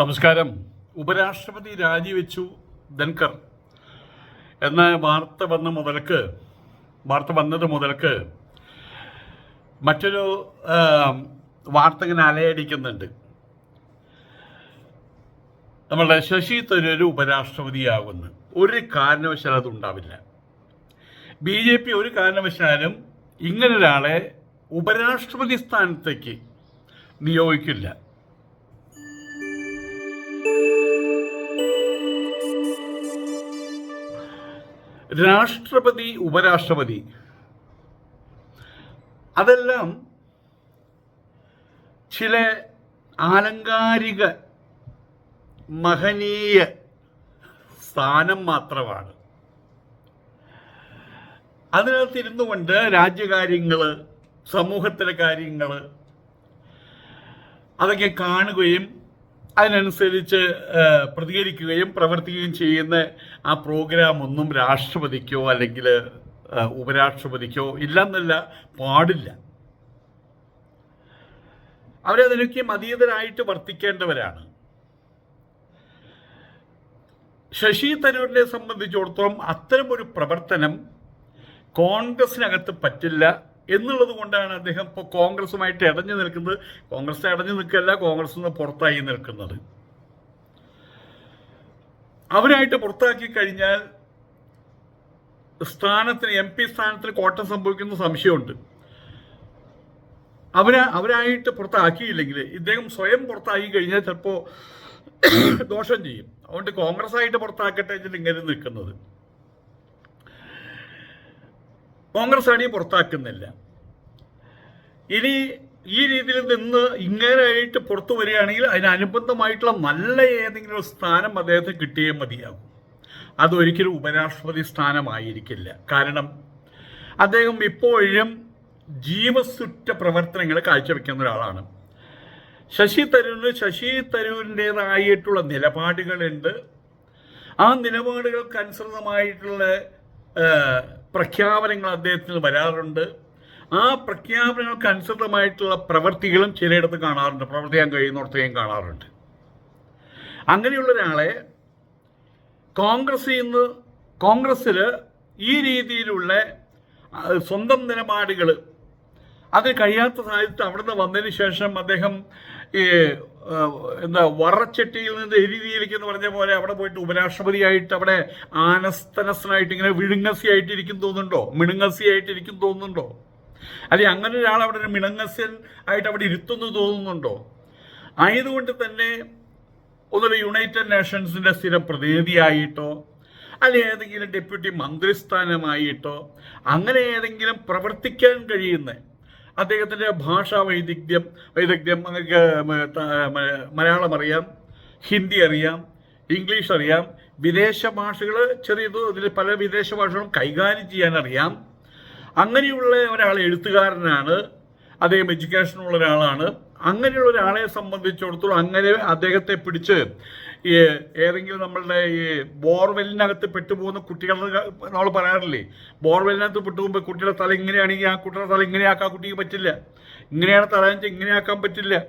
നമസ്കാരം. ഉപരാഷ്ട്രപതി രാജിവെച്ചു ധൻകർ എന്ന വാർത്ത വന്ന മുതൽക്ക് വാർത്ത വന്നത് മുതൽക്ക് മറ്റൊരു വാർത്ത ഇങ്ങനെ അലയടിക്കുന്നുണ്ട്. നമ്മളുടെ ശശി തരൂർ ഉപരാഷ്ട്രപതിയാകുന്നു. ഒരു കാരണവശാലും അതുണ്ടാവില്ല. ബി ജെ പി ഒരു കാരണവശാലും ഇങ്ങനൊരാളെ ഉപരാഷ്ട്രപതി സ്ഥാനത്തേക്ക് നിയോഗിക്കില്ല. രാഷ്ട്രപതി ഉപരാഷ്ട്രപതി. അതെല്ലാം ചില ആലങ്കാരിക മഹനീയ സ്ഥാനം മാത്രമാണ്. അതിനകത്ത് ഇരുന്നു കൊണ്ട് രാജ്യകാര്യങ്ങൾ സമൂഹത്തിലെ കാര്യങ്ങൾ അതൊക്കെ കാണുകയും അതിനനുസരിച്ച് പ്രതികരിക്കുകയും പ്രവർത്തിക്കുകയും ചെയ്യുന്ന ആ പ്രോഗ്രാം ഒന്നും രാഷ്ട്രപതിക്കോ അല്ലെങ്കിൽ ഉപരാഷ്ട്രപതിക്കോ ഇല്ലെന്നല്ല പാടില്ല. അവരതിനൊക്കെ മതീതരായിട്ട് വർത്തിക്കേണ്ടവരാണ്. ശശി തരൂരിനെ സംബന്ധിച്ചിടത്തോളം അത്തരമൊരു പ്രവർത്തനം കോൺഗ്രസിനകത്ത് പറ്റില്ല. എന്നുള്ളത് കൊണ്ടാണ് അദ്ദേഹം ഇപ്പോൾ കോൺഗ്രസുമായിട്ട് ഇടഞ്ഞു നിൽക്കുന്നത്. കോൺഗ്രസ് ഇടഞ്ഞു നിൽക്കല്ല കോൺഗ്രസ് നിന്ന് പുറത്തായി നിൽക്കുന്നത്. അവരായിട്ട് പുറത്താക്കി കഴിഞ്ഞാൽ സ്ഥാനത്തിന് എം പി സ്ഥാനത്തിന് കോട്ടം സംഭവിക്കുന്ന സംശയമുണ്ട്. അവര അവരായിട്ട് പുറത്താക്കിയില്ലെങ്കിൽ ഇദ്ദേഹം സ്വയം പുറത്താക്കി കഴിഞ്ഞാൽ ചിലപ്പോൾ ദോഷം ചെയ്യും. അതുകൊണ്ട് കോൺഗ്രസ് ആയിട്ട് പുറത്താക്കട്ടെ ഇങ്ങനെ നിൽക്കുന്നത്. കോൺഗ്രസ് ആണെങ്കിൽ പുറത്താക്കുന്നില്ല. ഇനി ഈ രീതിയിൽ നിന്ന് ഇങ്ങനെയായിട്ട് പുറത്തു വരികയാണെങ്കിൽ അതിനനുബന്ധമായിട്ടുള്ള നല്ല ഏതെങ്കിലും ഒരു സ്ഥാനം അദ്ദേഹത്തിന് കിട്ടിയേ മതിയാകും. അതൊരിക്കലും ഉപരാഷ്ട്രപതി സ്ഥാനമായിരിക്കില്ല. കാരണം അദ്ദേഹം ഇപ്പോഴും ജീവസുറ്റ പ്രവർത്തനങ്ങൾ കാഴ്ചവെക്കുന്ന ഒരാളാണ്. ശശി തരൂരിന് ശശി തരൂരിന്റെതായിട്ടുള്ള നിലപാടുകളുണ്ട്. ആ നിലപാടുകൾക്ക് അനുസൃതമായിട്ടുള്ള ആ, പ്രഖ്യാപനങ്ങൾ അദ്ദേഹത്തിന് വരാറുണ്ട്. ആ പ്രഖ്യാപനങ്ങൾക്ക് അനുസൃതമായിട്ടുള്ള പ്രവൃത്തികളും ചിലയിടത്ത് കാണാറുണ്ട്. പ്രവർത്തിക്കാൻ കഴിയുന്നിടത്തേയും കാണാറുണ്ട്. അങ്ങനെയുള്ള ഒരാളെ കോൺഗ്രസിൽ നിന്ന് കോൺഗ്രസ്സിൽ ഈ രീതിയിലുള്ള സ്വന്തം നിലപാടുകൾ അത് കഴിയാത്ത സാഹചര്യത്തിൽ അവിടുന്ന് വന്നതിന് ശേഷം അദ്ദേഹം ഈ എന്താ വറച്ചട്ടിയിൽ നിന്ന് എരിതിയിലേക്ക് എന്ന് പറഞ്ഞ പോലെ അവിടെ പോയിട്ട് ഉപരാഷ്ട്രപതിയായിട്ട് അവിടെ ആനസ്തനസ്തനായിട്ട് ഇങ്ങനെ വിഴുങ്ങസി ആയിട്ടിരിക്കും തോന്നുന്നുണ്ടോ? മിണുങ്ങസി ആയിട്ടിരിക്കും തോന്നുന്നുണ്ടോ? അല്ലെ അങ്ങനെ ഒരാൾ അവിടെ ഒരു മിണങ്ങസ്യൻ ആയിട്ട് അവിടെ ഇരുത്തുന്നു തോന്നുന്നുണ്ടോ? ആയതുകൊണ്ട് തന്നെ ഒന്നുമില്ല യുണൈറ്റഡ് നേഷൻസിന്റെ സ്ഥിര പ്രതിനിധിയായിട്ടോ അല്ലെ ഏതെങ്കിലും ഡെപ്യൂട്ടി മന്ത്രിസ്ഥാനമായിട്ടോ അങ്ങനെ ഏതെങ്കിലും പ്രവർത്തിക്കാൻ കഴിയുന്ന അദ്ദേഹത്തിന്റെ ഭാഷാ വൈദഗ്ധ്യം വൈദഗ്ധ്യം മ- മലയാളം അറിയാം ഹിന്ദി അറിയാം ഇംഗ്ലീഷ് അറിയാം വിദേശ ഭാഷകൾ ചെറിയത് ഇതിൽ പല വിദേശ ഭാഷകളും കൈകാര്യം ചെയ്യാൻ അറിയാം. അങ്ങനെയുള്ള ഒരാൾ എഴുത്തുകാരനാണ്. അദ്ദേഹം എഡ്യൂക്കേഷനുള്ള ഒരാളാണ്. അങ്ങനെയുള്ള ഒരാളെ സംബന്ധിച്ചിടത്തോളം അങ്ങനെ അദ്ദേഹത്തെ പിടിച്ച് ഈ ഏതെങ്കിലും നമ്മളുടെ ഈ ബോർവെല്ലിനകത്ത് പെട്ടുപോകുന്ന കുട്ടികളുടെ നമ്മൾ പറയാറില്ലേ? ബോർവെല്ലിനകത്ത് പെട്ടുപോകുമ്പോൾ കുട്ടിയുടെ തല ഇങ്ങനെയാണെങ്കിൽ ആ കുട്ടിയുടെ തല ഇങ്ങനെയാക്കാൻ കുട്ടിക്ക് പറ്റില്ല. ഇങ്ങനെയാണ് തല വെച്ചാൽ ഇങ്ങനെയാക്കാൻ പറ്റില്ല.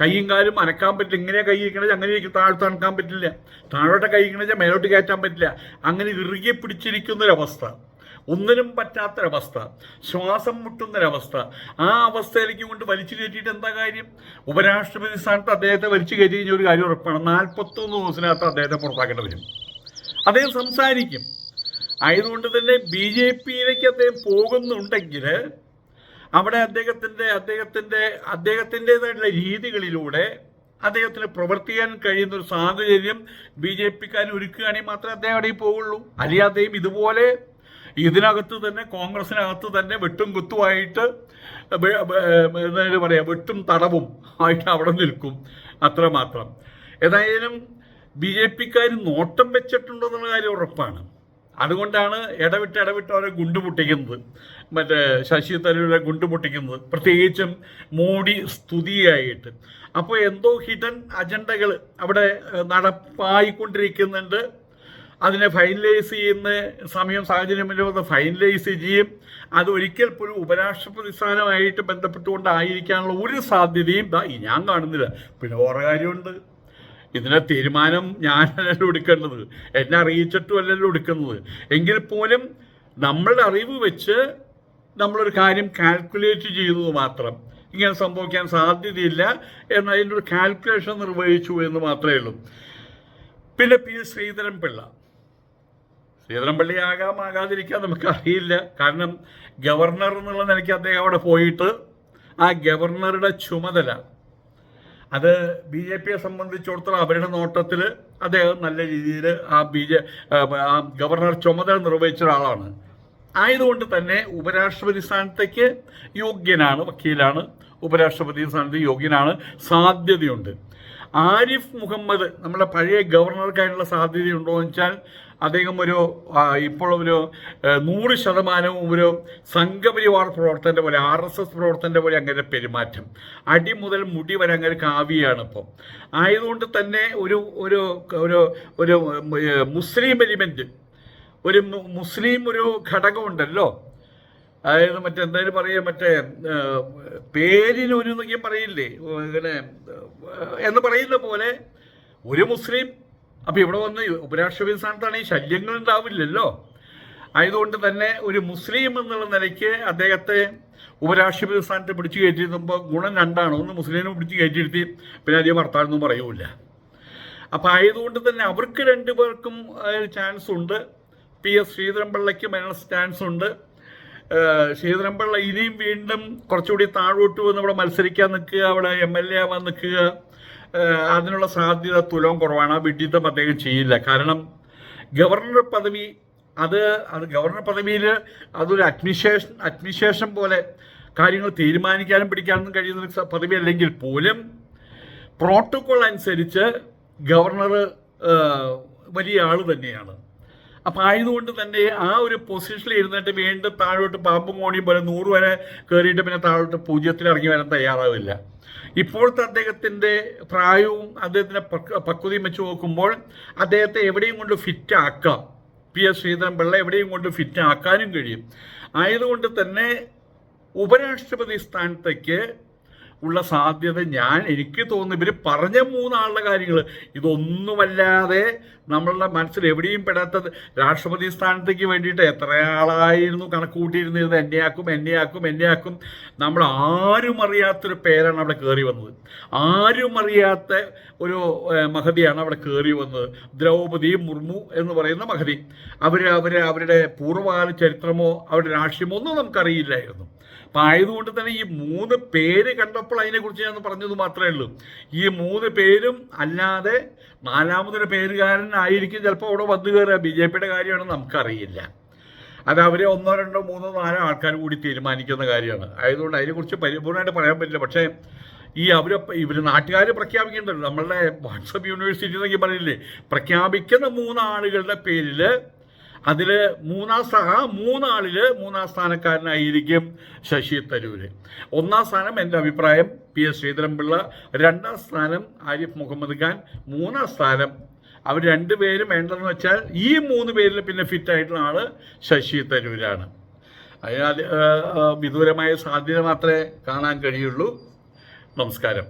കൈയും കാലും അനക്കാൻ പറ്റില്ല. ഇങ്ങനെ കൈ ഇരിക്കണമെങ്കിൽ അങ്ങനെ ഇരിക്കും. താഴ്ത്ത് അനക്കാൻ പറ്റില്ല. താഴോട്ട് കൈ ഇരിക്കണമെങ്കിൽ മേലോട്ട് കയറ്റാൻ പറ്റില്ല. അങ്ങനെ ഇറുകെ പിടിച്ചിരിക്കുന്നൊരവസ്ഥ ഒന്നിനും പറ്റാത്തൊരവസ്ഥ ശ്വാസം മുട്ടുന്നൊരവസ്ഥ. ആ അവസ്ഥയിലേക്ക് കൊണ്ട് വലിച്ചു കയറ്റിയിട്ട് എന്താ കാര്യം? ഉപരാഷ്ട്രപതി സ്ഥാനത്ത് അദ്ദേഹത്തെ വലിച്ചു കയറ്റി കഴിഞ്ഞ ഒരു കാര്യം ഉറപ്പാണ്. നാൽപ്പത്തൊന്ന് ദിവസത്തിനകത്ത് അദ്ദേഹത്തെ പുറത്താക്കേണ്ടി വരും. അദ്ദേഹം സംസാരിക്കും. ആയതുകൊണ്ട് തന്നെ ബി ജെ പിയിലേക്ക് അദ്ദേഹം പോകുന്നുണ്ടെങ്കിൽ അവിടെ അദ്ദേഹത്തിന്റെ അദ്ദേഹത്തിന്റെ അദ്ദേഹത്തിന്റെതായിട്ടുള്ള രീതികളിലൂടെ അദ്ദേഹത്തിന് പ്രവർത്തിക്കാൻ കഴിയുന്ന ഒരു സാഹചര്യം ബി ജെ പിക്കാർ ഒരുക്കുകയാണെങ്കിൽ മാത്രമേ അദ്ദേഹം അവിടെ പോകുള്ളൂ. അല്ലെങ്കിൽ അദ്ദേഹം ഇതുപോലെ ഇതിനകത്ത് തന്നെ കോൺഗ്രസിനകത്ത് തന്നെ വെട്ടും കുത്തുമായിട്ട് എന്താണ് പറയുക വെട്ടും തടവും ആയിട്ട് അവിടെ നിൽക്കും അത്രമാത്രം. ഏതായാലും ബി ജെ പിക്കാർ നോട്ടം വെച്ചിട്ടുണ്ടെന്നുള്ള കാര്യം ഉറപ്പാണ്. അതുകൊണ്ടാണ് ഇടവിട്ട് ഇടവിട്ട് അവരെ ഗുണ്ടുമുട്ടിക്കുന്നത് മറ്റേ ശശി തരൂരെ ഗുണ്ടുമുട്ടിക്കുന്നത് പ്രത്യേകിച്ചും മോഡി സ്തുതിയായിട്ട്. അപ്പോൾ എന്തോ ഹിഡൻ അജണ്ടകൾ അവിടെ നടപ്പായിക്കൊണ്ടിരിക്കുന്നുണ്ട്. അതിനെ ഫൈനലൈസ് ചെയ്യുന്ന സമയം സാഹചര്യമില്ലോ അത് ഫൈനലൈസ് ചെയ്യും അത് ഒരിക്കൽ പോലും ഉപരാഷ്ട്രപതി സ്ഥാനമായിട്ട് ബന്ധപ്പെട്ടുകൊണ്ടായിരിക്കാനുള്ള ഒരു സാധ്യതയും ഞാൻ കാണുന്നില്ല. പിന്നെ വേറെ കാര്യമുണ്ട്. ഇതിനെ തീരുമാനം ഞാനല്ലല്ലോ എടുക്കേണ്ടത്. എന്നെ അറിയിച്ചിട്ടും അല്ലല്ലോ എടുക്കുന്നത്. എങ്കിൽ പോലും നമ്മളുടെ അറിവ് വെച്ച് നമ്മളൊരു കാര്യം കാൽക്കുലേറ്റ് ചെയ്തത് മാത്രം ഇങ്ങനെ സംഭവിക്കാൻ സാധ്യതയില്ല എന്നതിന്റെ ഒരു കാൽക്കുലേഷൻ നിർവഹിച്ചു എന്ന് മാത്രമേ ഉള്ളൂ. പിന്നെ പി. ശ്രീധരൻ പിള്ള ശ്രീധരൻപള്ളി ആകാം ആകാതിരിക്കാൻ നമുക്കറിയില്ല. കാരണം ഗവർണർ എന്നുള്ള നിലയ്ക്ക് അദ്ദേഹം അവിടെ പോയിട്ട് ആ ഗവർണറുടെ ചുമതല അത് ബി ജെ പിയെ സംബന്ധിച്ചിടത്തോളം അവരുടെ നോട്ടത്തിൽ അദ്ദേഹം നല്ല രീതിയിൽ ആ ബി ജെ ആ ഗവർണർ ചുമതല നിർവഹിച്ച ഒരാളാണ്. ആയതുകൊണ്ട് തന്നെ ഉപരാഷ്ട്രപതി സ്ഥാനത്തേക്ക് യോഗ്യനാണ് വക്കീലാണ്. ഉപരാഷ്ട്രപതി സ്ഥാനത്ത് യോഗ്യനാണ്. സാധ്യതയുണ്ട്. ആരിഫ് മുഹമ്മദ് നമ്മുടെ പഴയ ഗവർണർക്കായിട്ടുള്ള സാധ്യതയുണ്ടോ എന്ന് വെച്ചാൽ അദ്ദേഹം ഒരു ഇപ്പോൾ ഒരു നൂറ് ശതമാനവും ഒരു സംഘപരിവാർ പ്രവർത്തന്റെ പോലെ ആർ എസ് എസ് പ്രവർത്തന്റെ പോലെ അങ്ങനെ പെരുമാറ്റം. അടി മുതൽ മുടി വരെ അങ്ങനെ കാവ്യാണ് ഇപ്പം. ആയതുകൊണ്ട് തന്നെ ഒരു ഒരു ഒരു ഒരു മുസ്ലിം എലിമെന്റ് ഒരു മുസ്ലിം ഒരു ഘടകമുണ്ടല്ലോ. അതായത് മറ്റെന്തായാലും പറയുക മറ്റേ പേരിന് ഒരു എന്നൊക്കെ പറയില്ലേ? ഇങ്ങനെ എന്ന് പറയുന്ന പോലെ ഒരു മുസ്ലിം അപ്പം ഇവിടെ വന്ന് ഉപരാഷ്ട്രപതി സ്ഥാനത്താണെങ്കിൽ ശല്യങ്ങൾ ഉണ്ടാവില്ലല്ലോ. ആയതുകൊണ്ട് തന്നെ ഒരു മുസ്ലിം എന്നുള്ള നിലയ്ക്ക് അദ്ദേഹത്തെ ഉപരാഷ്ട്രപതി സ്ഥാനത്ത് പിടിച്ചു കയറ്റിയിരുന്നപ്പോൾ ഗുണം രണ്ടാണ്. ഒന്ന് മുസ്ലിമിനെ പിടിച്ചു കയറ്റിയിരുത്തി പിന്നെ അധികം വർത്താനൊന്നും പറയൂല അപ്പം ആയതുകൊണ്ട് തന്നെ അവർക്ക് രണ്ടുപേർക്കും ചാൻസ് ഉണ്ട്. പി എസ് ശ്രീധരൻപിള്ളയ്ക്കും അതിനുള്ള ചാൻസ് ഉണ്ട്. ശ്രീധരൻപിള്ള ഇനിയും വീണ്ടും കുറച്ചുകൂടി താഴോട്ട് വന്ന് ഇവിടെ മത്സരിക്കാൻ നിൽക്കുക അവിടെ എം എൽ എ ആവാൻ നിൽക്കുക അതിനുള്ള സാധ്യത തുലവും കുറവാണ്. ആ വിഡിത്തം അദ്ദേഹം ചെയ്യില്ല. കാരണം ഗവർണർ പദവി അത് അത് ഗവർണർ പദവിയിൽ അതൊരു അഡ്മിനിസ്ട്രേഷൻ അഡ്മിനിസ്ട്രേഷൻ പോലെ കാര്യങ്ങൾ തീരുമാനിക്കാനും പിടിക്കാനും കഴിയുന്ന പദവി അല്ലെങ്കിൽ പോലും പ്രോട്ടോകോൾ അനുസരിച്ച് ഗവർണർ വലിയ ആൾ തന്നെയാണ്. അപ്പം ആയതുകൊണ്ട് തന്നെ ആ ഒരു പൊസിഷനിൽ ഇരുന്നിട്ട് വീണ്ടും താഴോട്ട് പാമ്പും കോണിയും പോലെ നൂറ് വരെ കയറിയിട്ട് പിന്നെ താഴോട്ട് പൂജ്യത്തിൽ ഇറങ്ങി വരാൻ തയ്യാറാവില്ല. ഇപ്പോഴത്തെ അദ്ദേഹത്തിന്റെ പ്രായവും അദ്ദേഹത്തിന്റെ പക്വ- പക്വതയും വെച്ച് നോക്കുമ്പോൾ അദ്ദേഹത്തെ എവിടെയും കൊണ്ട് ഫിറ്റ് ആക്കാം. പി എസ് ശ്രീധരൻപിള്ള എവിടെയും കൊണ്ട് ഫിറ്റ് ആക്കാനും കഴിയും. ആയതുകൊണ്ട് തന്നെ ഉപരാഷ്ട്രപതി സ്ഥാനത്തേക്ക് ഉള്ള സാധ്യത ഞാൻ എനിക്ക് തോന്നുന്നു ഇവർ പറഞ്ഞ മൂന്നാളുടെ കാര്യങ്ങൾ ഇതൊന്നുമല്ലാതെ നമ്മളുടെ മനസ്സിൽ എവിടെയും പെടാത്തത് രാഷ്ട്രപതി സ്ഥാനത്തേക്ക് വേണ്ടിയിട്ട് എത്ര ആളായിരുന്നു കണക്ക് കൂട്ടിയിരുന്നത് എന്നെയാക്കും എന്നെയാക്കും എന്നെയാക്കും നമ്മൾ ആരും അറിയാത്തൊരു പേരാണ് അവിടെ കയറി വന്നത്. ആരും അറിയാത്ത ഒരു മഹതിയാണ് അവിടെ കയറി വന്നത്. ദ്രൗപദി മുർമു എന്ന് പറയുന്ന മഹതി. അവർ അവർ അവരുടെ പൂർവകാല ചരിത്രമോ അവരുടെ രാഷ്ട്രീയമോ ഒന്നും നമുക്കറിയില്ലായിരുന്നു. അപ്പം ആയതുകൊണ്ട് തന്നെ ഈ മൂന്ന് പേര് കണ്ടപ്പോൾ അതിനെക്കുറിച്ച് ഞാൻ പറഞ്ഞത് മാത്രമേ ഉള്ളൂ. ഈ മൂന്ന് പേരും അല്ലാതെ നാലാമതൊരു പേരുകാരൻ ആയിരിക്കും ചിലപ്പോൾ അവിടെ വന്നു കയറുക. ബി ജെ പിയുടെ കാര്യമാണ് നമുക്കറിയില്ല. അത് അവരെ ഒന്നോ രണ്ടോ മൂന്നോ നാലോ ആൾക്കാർ കൂടി തീരുമാനിക്കുന്ന കാര്യമാണ്. ആയതുകൊണ്ട് അതിനെക്കുറിച്ച് പരിപൂർണമായിട്ട് പറയാൻ പറ്റില്ല. പക്ഷേ ഈ അവർ ഇവർ നാട്ടുകാർ പ്രഖ്യാപിക്കേണ്ടത് നമ്മളുടെ വാട്സപ്പ് യൂണിവേഴ്സിറ്റി എന്നൊക്കെ പറയില്ലേ? പ്രഖ്യാപിക്കുന്ന മൂന്നാളുകളുടെ പേരിൽ അതിൽ മൂന്നാം സ്ഥാ ആ മൂന്നാളിൽ മൂന്നാം സ്ഥാനക്കാരനായിരിക്കും ശശി തരൂര്. ഒന്നാം സ്ഥാനം എന്റെ അഭിപ്രായം പി എസ് ശ്രീധരൻപിള്ള. രണ്ടാം സ്ഥാനം ആരിഫ് മുഹമ്മദ് ഖാൻ. മൂന്നാം സ്ഥാനം അവർ രണ്ടുപേരും വേണ്ടതെന്ന് വെച്ചാൽ ഈ മൂന്ന് പേരിൽ പിന്നെ ഫിറ്റ് ആയിട്ടുള്ള ആൾ ശശി തരൂരാണ്. അതിനാൽ വിദൂരമായ സാധ്യത മാത്രമേ കാണാൻ കഴിയുള്ളൂ. നമസ്കാരം.